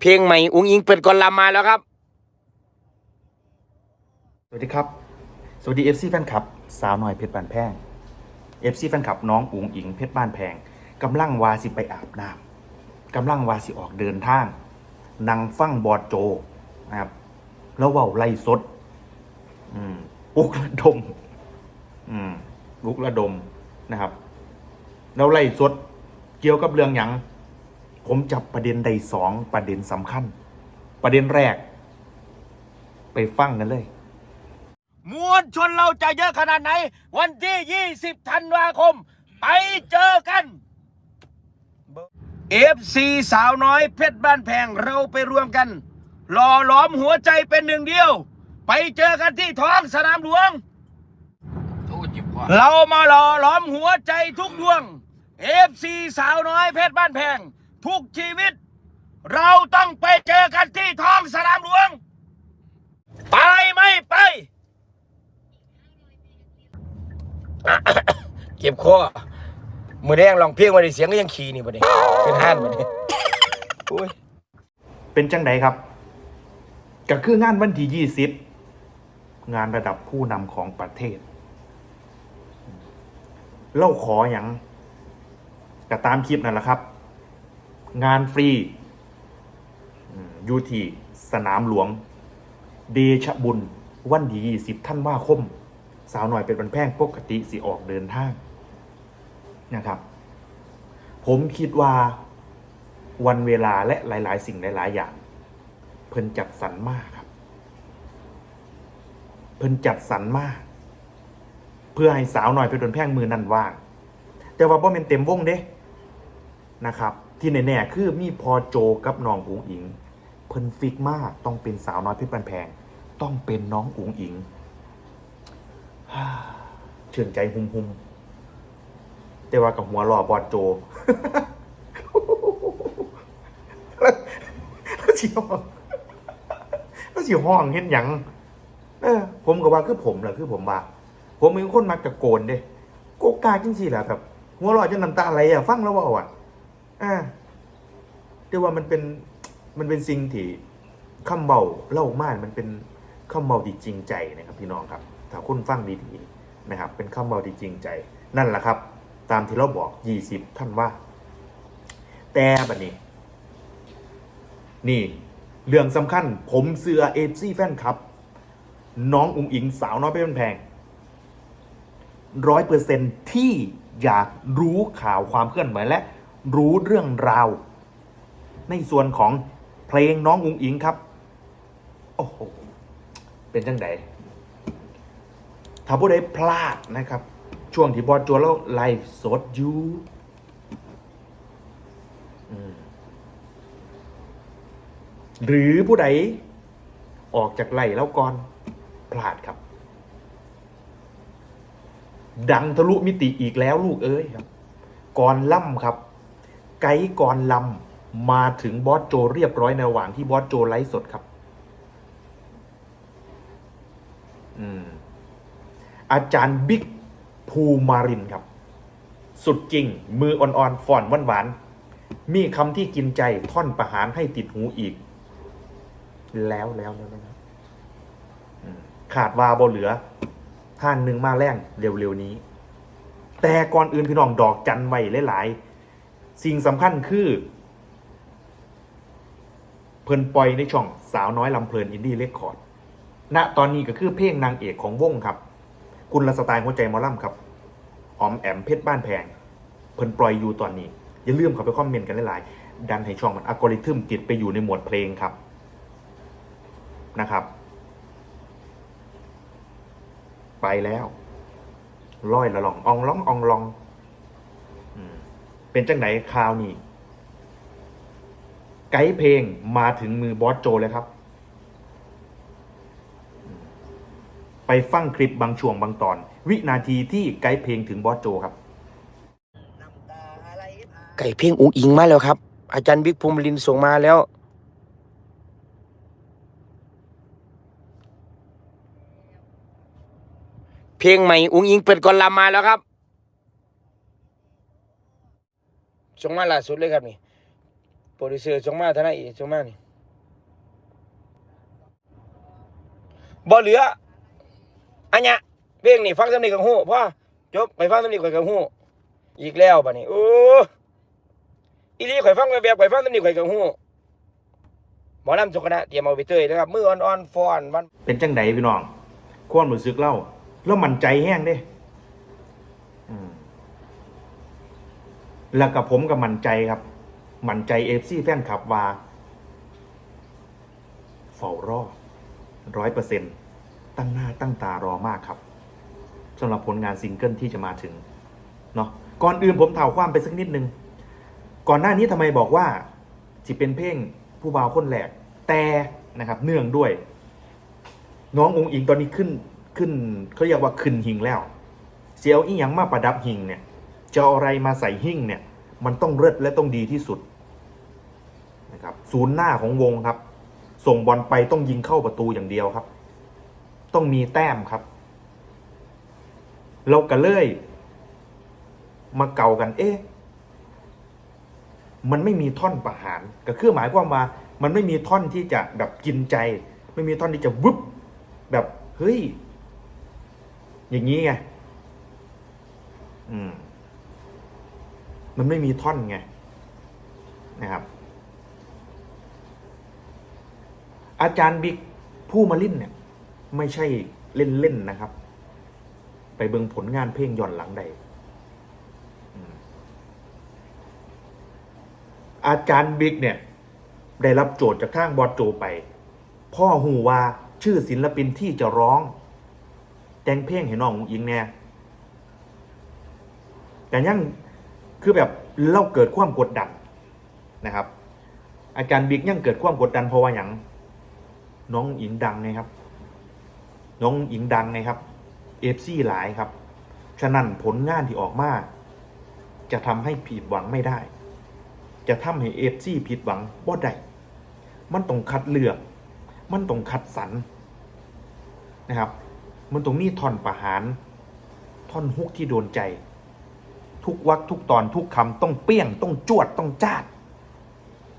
เพลงใหม่อุ้งอิงเปิดก่อลำมาแล้วครับ สวัสดีครับ สวัสดี FC แฟนคลับ สาวหน่อยเพชรบ้านแพง FC แฟนคลับน้องอุ๋งอิงเพชรบ้านแพงกำลังวาสิไปอาบน้ำกำลังวาสิออกเดินทางนังฟั่งบอดโจนะครับแล้วเว้าไล่สด อืมปลุกระดม อืมลุกระดมนะครับ แล้วไล่สด เกี่ยวกับเรื่องหยัง ผมจับประเด็นใดสองประเด็นสำคัญ ประเด็นแรก ไปฟังกันเลย มวลชนเราจะเยอะขนาดไหน วันที่ 20 ธันวาคม ไปเจอกันเอฟซีสาวน้อยเพชรบ้านแพงเราไปรวมกัน หล่อหลอมหัวใจเป็นหนึ่งเดียว ไปเจอกันที่ท้องสนามหลวง เรามาหล่อหลอมหัวใจทุกดวงเอฟซีสาวน้อยเพชรบ้านแพง ทุกชีวิต เราต้องไปเจอกันที่ท้องสนามหลวง ไปไม่ไป เก็บคอมือแดงลองเพียงมาดิเสียงก็ยังขี่นี่ประเดี๋เป็นห้านประเดี๋โอ้ยเป็นจังไดครับ ก็คืองานวันที่ยี่สิบงานระดับผู้นำของประเทศ เล่าขออย่างก็ตามคลิปนั่นแหละครับ งานฟรีอยู่ที่สนามหลวง เดชะบุญ วันที่ยี่สิบท่านว่าคม สาวหน่อยเป็นบันแพงปกติสิออกเดินทางนะครับ ผมคิดว่าวันเวลาและหลาย ๆ สิ่งหลาย ๆ อย่าง เพิ่นจัดสรรมากครับ เพิ่นจัดสรรมาก เพื่อให้สาวหน่อยไปโดนแพงมือนั่นว่างแต่ว่าบ่เป็นเต็มวงเด้นะครับ ที่แน่ๆคือมีพอโจกับน้องอุ๋งอิง เพิ่นฟิกมากต้องเป็นสาวน้อยเพชรบันแพง ต้องเป็นน้องอุ๋งอิงเชื่นใจหุมหุมๆแต่ว่ากับหัวหล่อบอดโจแล้วสิห้องแล้วสิห้องเห็นหยังเออผมก็ว่าคือผมแหละคือผมว่าผมเป็นคนมักตะโกนเด้โกกาจริงๆแหละแบบหัวเรอจนน้ำตาไหลอะฟังแล้วว่าอะ อ่าแต่ว่ามันเป็นมันเป็นสิ่งที่คำเบาเล่ามากมันเป็นคำเบาที่จริงใจนะครับพี่น้องครับถ้าคุณฟังดีๆนะครับ เป็นคำเบาที่จริงใจ นั่นแหละครับ ตามที่เราบอกยี่สิบท่านว่า แต่บัดนี้ นี่เรื่องสำคัญ ผมเสือเอฟซีแฟนครับ น้องอุ๋งอิงสาวน้อยเป็นแพงร้อยเปอร์เซนที่อยากรู้ข่าวความเคลื่อนไหวและ รู้เรื่องราว ในส่วนของเพลงน้องอุงอิงครับ โอ้โห เป็นจังไดถ้าผู้ใดพลาดนะครับ ช่วงที่บอสจัวแล้วไลฟ์สดอยู่หรือผู้ใดออกจากไล่แล้วก่อนพลาดครับ ดังทะลุมิติอีกแล้วลูกเอ้ยครับ ก่อนล่ำครับ ไกด์ก่อนลำมาถึงบอสโจเรียบร้อยในระหว่างที่บอสโจไลฟ์สดครับ อืม อาจารย์บิ๊กภูมารินครับ สุดจริง มืออ่อนๆฝ่อนหวานๆมีคำที่กินใจท่อนประหารให้ติดหูอีก แล้วแล้วแล้วแล้วขาดวาบเหลือ ท่านหนึ่งมาแรงเร็วๆนี้ แต่ก่อนอื่นพี่น้องดอกจันไว้หลายๆ สิ่งสำคัญคือ เพิ่นปล่อยในช่องสาวน้อยลำเพลินอินดี้เรคคอร์ดณตอนนี้ก็คือเพลงนางเอกของวงครับ คุณละสไตล์หัวใจมอลล่ำครับออมแอมเพชรบ้านแพง เพิ่นปล่อยอยู่ตอนนี้ อย่าลืมเข้าไปคอมเมนต์กันหลายๆดันให้ช่องมันอัลกอริทึมติดไปอยู่ในหมวดเพลงครับนะครับ ไปแล้วร้อยละลองอองล่องอองลองอืม เป็นจังไหนคราวนี้ ไกด์เพลงมาถึงมือบอสโจเลยครับ ไปฟังคลิปบางช่วงบางตอน วินาทีที่ไกด์เพลงถึงบอสโจครับ ไก่เพลงอุ้งอิงมาแล้วครับ อาจารย์บิ๊กภูมิลินส่งมาแล้ว เพลงใหม่อุ้งอิงเปิดก่อนลำมาแล้วครับ จงมาล่าสุดเลยครับนี่โปรดิวเซอร์งมาท่ายเอกจงมานี่บ่เหลืออันเนี้ยเพลงนี่ฟังสำนียงกับหูพ่อจบไปฟังสำนียงกับหูอีกแล้วบ่นี่โอ้อีลีข่อยฟังแบบข่อยฟังสำนียงกับหูหมอลำสุขนะเตรียมเอาไปเตยนะครับมืออ่อนๆฟอนมันเป็นจังไดพี่น้องความรู้สึกเล่าแล้วมันใจแห้งเด้อืม แล้วกับผมกับมั่นใจครับ มั่นใจเอฟซีแฟนคลับว่าเฝ้ารอร้อยเปอร์เซ็นตั้งหน้าตั้งตารอมากครับสำหรับผลงานซิงเกิลที่จะมาถึงเนาะก่อนอื่นผมเท่าความไปสักนิดนึง ก่อนหน้านี้ทำไมบอกว่าสิเป็นเพลงผู้บ่าวคนแหลกแต่นะครับ เนื่องด้วย น้ององค์อิงตอนนี้ขึ้นขึ้นเขาเรียกว่าขึ้นหิงแล้วเสียวอีหยังมาประดับหิงเนี่ย จะอะไรมาใส่หิ่งเนี่ยมันต้องเลิศและต้องดีที่สุดนะครับศูนย์หน้าของวงครับ ส่งบอลไปต้องยิงเข้าประตูอย่างเดียวครับ ต้องมีแต้มครับ เรากระเลยมาเก่ากันเอ๊ะมันไม่มีท่อนประหารก็คือหมายความว่ามันไม่มีท่อนที่จะแบบกินใจ ไม่มีท่อนที่จะวึบแบบเฮ้ย อย่างนี้ไง อืม มันไม่มีท่อนไงนะครับ อาจารย์บิ๊กผู้มาลิ้นเนี่ย ไม่ใช่เล่นๆนะครับ ไปเบิงผลงานเพลงย้อนหลังใด อาจารย์บิ๊กเนี่ย ได้รับโจทย์จากทางบอสโจไป พ่อหูว่าชื่อศิลปินที่จะร้อง แต่งเพลงให้น้องอิงเนี่ยแต่ยัง คือแบบเล่าเกิดความกดดันนะครับ อาจารย์บิ๊กยังเกิดความกดดันเพราะว่าอย่างน้องอุ๋งอิงดังไงครับ น้องอุ๋งอิงดังไงครับเอฟซีหลายครับ ฉะนั้นผลงานที่ออกมา จะทำให้ผิดหวังไม่ได้ จะทำให้เอฟซีผิดหวังบ่ได้มันต้องคัดเลือก มันต้องคัดสรรนะครับ มันต้องมีท่อนประหาร ท่อนฮุกที่โดนใจ ทุกวักทุกตอนทุกคำต้องเปี้ยง ต้องจวดต้องจาด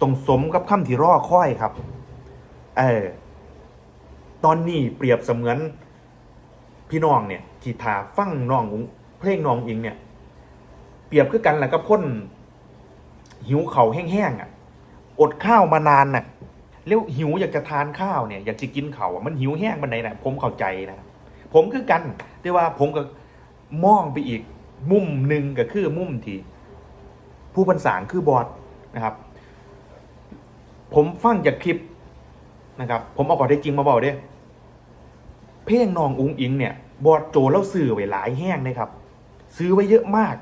ต้องสมกับคำที่รอค่อยครับ เออตอนนี้เปรียบเสมือนพี่น้องเนี่ยที่ทาฟังน้องเพลงน้องอิงเนี่ย เปรียบคือกันแหละกับคนหิวเข่าแห้งๆอะ อดข้าวมานานน่ะแล้วหิวอยากจะทานข้าวเนี่ยอยากจะกินเขาวอะมันหิวแห้งบันไดนะผมเข้าใจนะผมคือกันแต่ว่าผมก็มองไปอีก มุมหนึ่งก็คือมุมที่ผู้บันสางคือบอสนะครับ ผมฟังจากคลิปนะครับ ผมเอาข้อเท็จจริงมาบอกเด้เพลงนองอุ้งอิงเนี่ยบอสโจแล้วซื้อไว้หลายแห้งเลยครับ ซื้อไว้เยอะมาก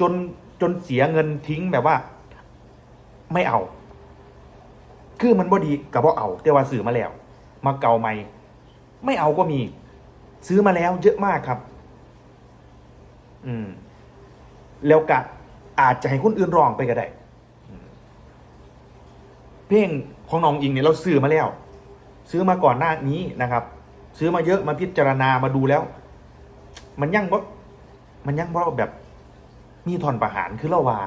จนจนเสียเงินทิ้งแบบว่า ไม่เอา คือมันบ่ดีกับบ่เอา แต่ว่าซื้อมาแล้ว มาเก่าใหม่ ไม่เอาก็มี ซื้อมาแล้วเยอะมากครับ อืมแล้วกะอาจจะให้คนอื่นร้องไปก็ได้เพลงของน้องอิงเนี่ยเราซื้อมาแล้ว ซื้อมาก่อนหน้านี้นะครับ ซื้อมาเยอะมาพิจารณามาดูแล้ว มันยังบ่มันยังบ่แบบ มีทอนประหารคือเราว่า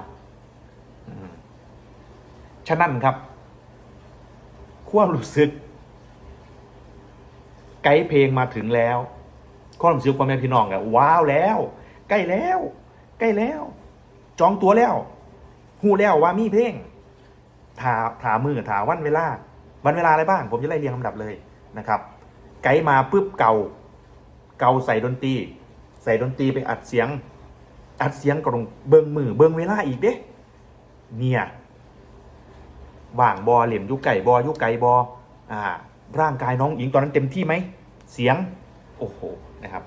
ฉะนั้นครับความรู้สึก ไกด์เพลงมาถึงแล้วความรู้สึกความเป็นพี่น้องอะว้าวแล้ว ใกล้แล้ว ใกล้แล้ว จองตัวแล้วหูแล้วว่ามีเพลงถาถามือถาวันเวลา วันเวลาอะไรบ้าง ผมจะไล่เรียงลำดับเลยนะครับ ไกด์มาปุ๊บเก่า เก่าใส่ดนตรี ใส่ดนตรีไปอัดเสียง อัดเสียงก็ต้องเบิงมือเบิงเวลาอีกเด้เนี่ยว่างบอเหลี่ยมยุไก่บอยุไก่บออ่าร่างกายน้องหญิงตอนนั้นเต็มที่ไหม เสียง โอ้โห นะครับ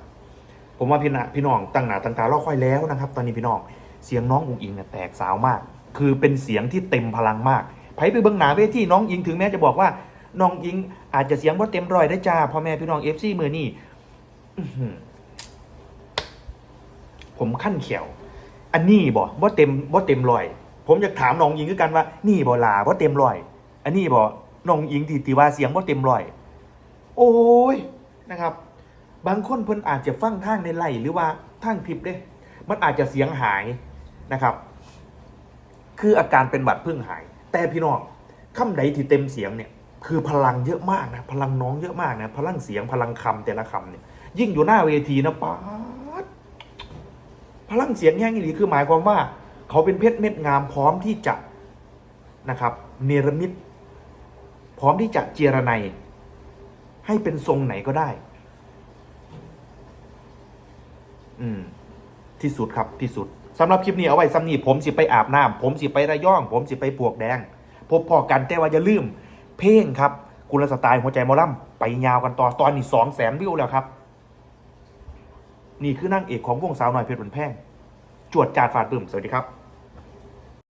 ผมว่าพี่นพี่น้องตั้งหนาตั้งตารอคอยแล้วนะครับ ตอนนี้พี่น้องเสียงน้องอุ๋งอิงเนี่ยแตกสาวมาก คือเป็นเสียงที่เต็มพลังมากไผไปเบิ้งหนาเวทีน้องอิงถึงแม้จะบอกว่าน้องอิง อาจจะเสียงว่าเต็มร้อยได้จ้าพ่อแม่พี่น้องเอฟซีมือนี่ผมขั้นเขียว อันนี้บ่ว่าเต็มว่าเต็มร้อย ผมอยากถามน้องอิงคือกันว่า นี่บ่ลาว่าเต็มร้อย อันนี้บ่น้องอิงทีตีว่าเสียงว่าเต็มร้อย โอ้ยนะครับ บางคนเพิ่นอาจจะฟังทางในไล่หรือว่าทางคลิปเด้มันอาจจะเสียงหายนะครับ คืออาการเป็นบัดพึ่งหาย แต่พี่น้องคำใดที่เต็มเสียงเนี่ยคือพลังเยอะมากนะพลังน้องเยอะมากนะพลังเสียงพลังคำแต่ละคำเนี่ยยิ่งอยู่หน้าเวทีนะป๊าดพลังเสียงแย่งอีหลีคือหมายความว่า เขาเป็นเพชรเม็ดงามพร้อมที่จะนะครับเนรมิต พร้อมที่จะเจรไนให้เป็นทรงไหนก็ได้ อืมที่สุดครับที่สุดสำหรับคลิปนี้เอาไว้ซ้ำนี่ผมสิไปอาบน้ำผมสิไประย่อง ผมสิไปปวกแดง พบพอกันแต่ว่าอย่าลืม เพลงครับกุลสไตล์หัวใจมอลำไปยาวกันต่อตอนนี้สองแสนวิวแล้วครับ นี่คือนั่งเอกของวงสาวหน่อยเพชรบนแพงจวดจาดฝาดปึ่มสวัสดีครับ